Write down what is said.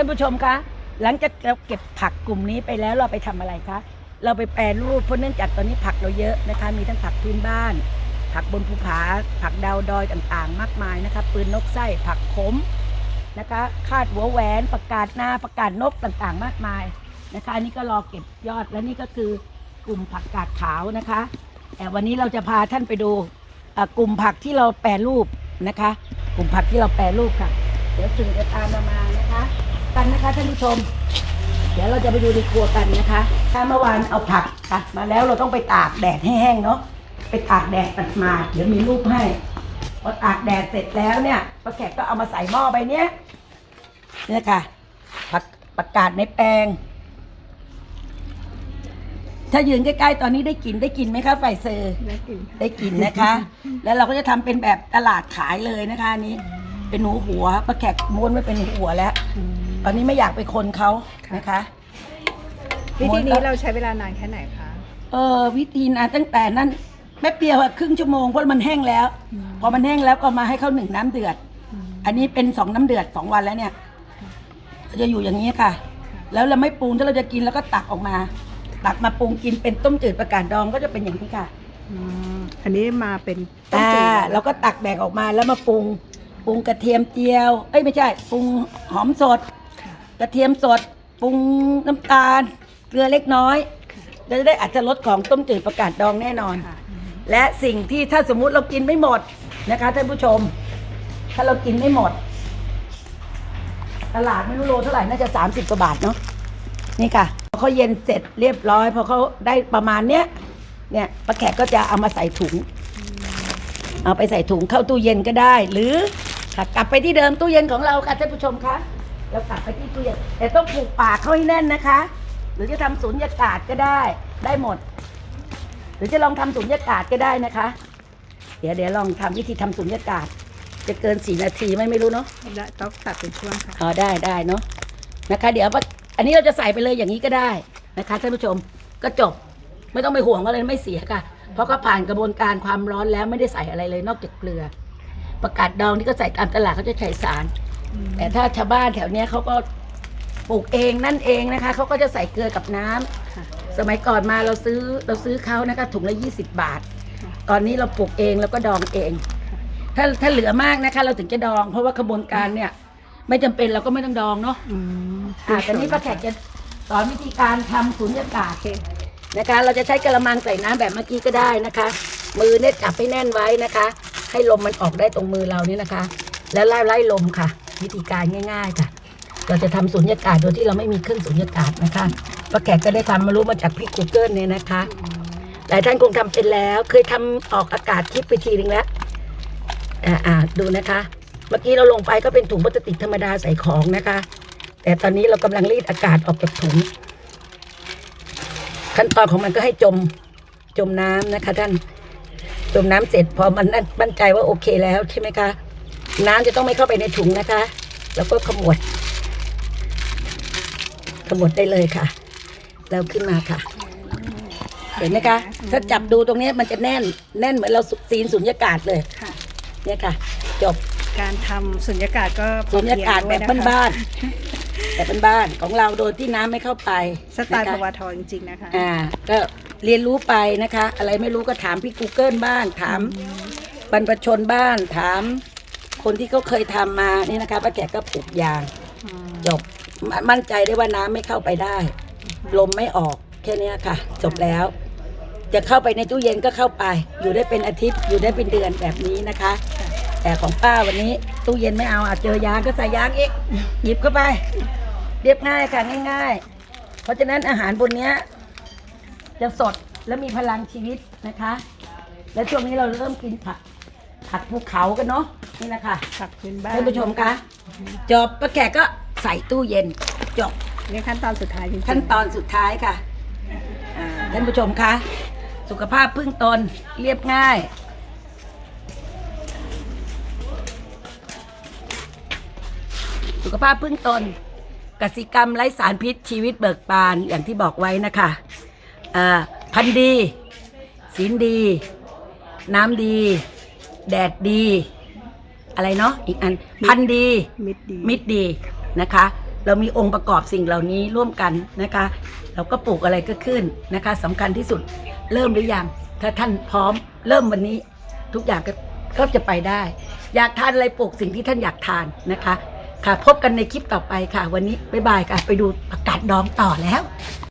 านผู้ชมคะหลังจากเราเก็บผักกลุ่มนี้ไปแล้วเราไปทำอะไรคะเราไปแปรรูปเพราะเนื่องจากตอนนี้ผักเราเยอะนะคะ มีทั้งผักพื้นบ้าน ผักบนภูผา ผักดาวดอยต่างๆ มากมายนะคะปืนนกไส้ผักขมนะคะคาดหัวแหวนประกาศนาประกาศนกต่างๆ มากมายนะคะอันนี้ก็รอเก็บยอดและนี่ก็คือกลุ่มผักกาดขาวนะคะแต่วันนี้เราจะพาท่านไปดูเอ่อกลุ่มผักที่เราแปรรูปนะคะ กลุ่มผักที่เราแปรรูปค่ะ เดี๋ยวสื่อจะตามเรามานะคะ กันนะคะท่านผู้ชม เดี๋ยวเราจะไปดูในครัวกันนะคะถ้าเมื่อวานเอาผักตัดมาแล้วเราต้องไปตากแดดให้แห้งเนาะไปตากแดดตัดมา เดี๋ยวมีรูปให้พอตากแดดเสร็จแล้วเนี่ยป้าแขกก็เอามาใส่หม้อใบเนี้ยเนี่ยค่ะผักประกาศในแปลง ถ้ายืนใกล้ๆตอนนี้ได้กลิ่นได้กลิ่นไหมคะไฟเซอร์ได้กลิ่นได้กินนะคะ แล้วเราก็จะทำเป็นแบบตลาดขายเลยนะคะอันนี้เป็นหนูหัวป้าแขกม้วนไว้เป็นหนูหัวแล้ว ตอนนี้ไม่อยากไปคนเขานะคะ วิธีนี้เราใช้เวลานานแค่ไหนคะ เออวิธีนะตั้งแต่นั้นแป๊บเดียวอะครึ่งชั่วโมงเพราะมันแห้งแล้ว อืม พอมันแห้งแล้วก็มาให้เขาหนึ่งน้ำเดือด อันนี้เป็นสองน้ำเดือดสองวันแล้วเนี่ยจะอยู่อย่างนี้ค่ะ แล้วเราไม่ปรุงถ้าเราจะกินแล้วก็ตักออกมา ตักมาปรุงกินเป็นต้มจืดประกาศดองก็จะเป็นอย่างนี้ค่ะอืมอันนี้มาเป็นต้มอ่าจืดเราก็ตักแบ่งออกมาแล้วมาปรุงปรุงกระเทียมเจียว เอ้ยไม่ใช่ปรุงหอมสดค่ะ กระเทียมสดปรุงน้ำตาล เกลือเล็กน้อยเราจะได้อัตรสของต้มจืดประกาศดองแน่นอนค่ะและสิ่งที่ถ้าสมมุติเรากินไม่หมดนะคะท่านผู้ชม ถ้าเรากินไม่หมด ตลาดไม่รู้โลเท่าไหร่น่าจะ30กว่าบาทเนาะนี่ค่ะพอเขาเย็นเสร็จเรียบร้อย พอเขาได้ประมาณเนี้ยเนี่ยป้าแขกก็จะเอามาใส่ถุง เอาไปใส่ถุงเข้าตู้เย็นก็ได้ หรือค่ะกลับไปที่เดิมตู้เย็นของเราค่ะท่านผู้ชมคะ เรากลับไปที่ตู้เย็นแต่ต้องผูกปากเขาให้แน่นนะคะ หรือจะทำสูญญากาศก็ได้ได้หมด หรือจะลองทำสูญญากาศก็ได้นะคะ เดี๋ยวเดี๋ยวลองทำวิธีทำสูญญากาศ จะเกินสี่นาทีไหมไม่รู้เนาะและต้องตัดเป็นช่วงค่ะอ๋อได้ได้เนาะนะคะ เดี๋ยวอันนี้เราจะใส่ไปเลยอย่างนี้ก็ได้นะคะท่านผู้ชมก็จบไม่ต้องไปห่วงว่าอะไรไม่เสียค่ะ เพราะก็ผ่านกระบวนการความร้อนแล้วไม่ได้ใส่อะไรเลยนอกจากเกลือ ประกาศดองที่ก็ใส่ตามตลาดเขาจะใช้สาร แต่ถ้าชาวบ้านแถวเนี้ยเขาก็ปลูกเองนั่นเองนะคะเขาก็จะใส่เกลือกับน้ำค่ะ สมัยก่อนมาเราซื้อเราซื้อเขานะคะถุงละ 20 บาท ค่ะตอนนี้เราปลูกเองแล้วก็ดองเองถ้าถ้าเหลือมากนะคะ เราถึงจะดอง เพราะว่าขบวนการเนี่ยไม่จำเป็นเราก็ไม่ต้องดองเนาะอืมอ่าแต่นี้ป้าแขกจะสอนวิธีการทำสุญญากาศ โอเค นะคะเราจะใช้กระมังใส่น้ำแบบเมื่อกี้ก็ได้นะคะ มือเนี่ยจับให้แน่นไว้นะคะ ให้ลมมันออกได้ตรงมือเราเนี่ยนะคะ แล้วไล่ไล่ลมค่ะ วิธีการง่ายๆค่ะเราจะทำสุญญากาศโดยที่เราไม่มีเครื่องสุญญากาศนะคะป้าแขกก็ได้ความมารู้มาจากพี่ Google เนี่ยนะคะ หลายท่านคงทำเป็นแล้ว เคยทำออกอากาศคลิปไปทีนึงแล้วอ่าอ่าดูนะคะ เมื่อกี้เราลงไปก็เป็นถุงพลาสติกธรรมดาใส่ของนะคะ แต่ตอนนี้เรากำลังรีดอากาศออกจากถุง ขั้นตอนของมันก็ให้จมจมน้ำนะคะท่านจมน้ำเสร็จพอมันนั่นมั่นใจว่าโอเคแล้วใช่ไหมคะ น้ำจะต้องไม่เข้าไปในถุงนะคะ แล้วก็ขมวด ขมวดได้เลยค่ะ แล้วขึ้นมาค่ะ เห็นไหมคะ ถ้าจับดูตรงเนี้ยมันจะแน่น แน่นเหมือนเราซีนสุญญากาศเลยค่ะ เนี่ยค่ะ จบ การทำสุญญากาศก็พอสุญญากาศแบบเพียงด้วยะคะบ้านๆแบบบ้านๆของเราโดยที่น้ำไม่เข้าไป สไตล์นะภคะวทจริงๆนะคะ อ่า ก็เรียนรู้ไปนะคะ อะไรไม่รู้ก็ถามพี่ Google บ้าง ถามบรรพชนบ้าน ถาม คนที่เขาเคยทำมานี่นะคะป้าแขกก็ปลูกยางอืมจบมมั่นใจได้ว่าน้ำไม่เข้าไปได้ ลมไม่ออกแค่เนี้ยค่ะ จบแล้ว จะเข้าไปในตู้เย็นก็เข้าไป อยู่ได้เป็นอาทิตย์อยู่ได้เป็นเดือนแบบนี้นะคะ แต่ของป้าวันนี้ตู้เย็นไม่เอาอะเจอยางก็ใส่ยางอีกหยิบเข้าไป เรียบง่ายค่ะง่าย ๆ เพราะฉะนั้นอาหารบนเนี้ยจะสดและมีพลังชีวิตนะคะ และช่วงนี้เราเริ่มกินผักผักภูเขากันเนาะ นี่นะคะผักพื้นบ้านท่านผู้ชมคะจบป้าแขกก็ใส่ตู้เย็นจบนี่ขั้นตอนสุดท้ายจริงๆขั้นตอนสุดท้ายค่ะอ่าท่านผู้ชมคะสุขภาพพึ่งตนเรียบง่าย สุขภาพพึ่งตนกสิกรรมไร้สารพิษชีวิตเบิกบานอย่างที่บอกไว้นะคะอ่าพันธุ์ดี ศีลดี น้ำดี แดดดี อะไรเนาะอีกอันพันธุ์ดีมิดดี มิตรดีนะคะ เรามีองค์ประกอบสิ่งเหล่านี้ร่วมกันนะคะ เราก็ปลูกอะไรก็ขึ้นนะคะสำคัญที่สุดเริ่มหรือยังถ้าท่านพร้อมเริ่มวันนี้ทุกอย่างก็ก็จะไปได้ อยากทานอะไรปลูกสิ่งที่ท่านอยากทานนะคะ ค่ะพบกันในคลิปต่อไปค่ะ วันนี้บ๊ายบายค่ะไปดูประกาศดองต่อแล้ว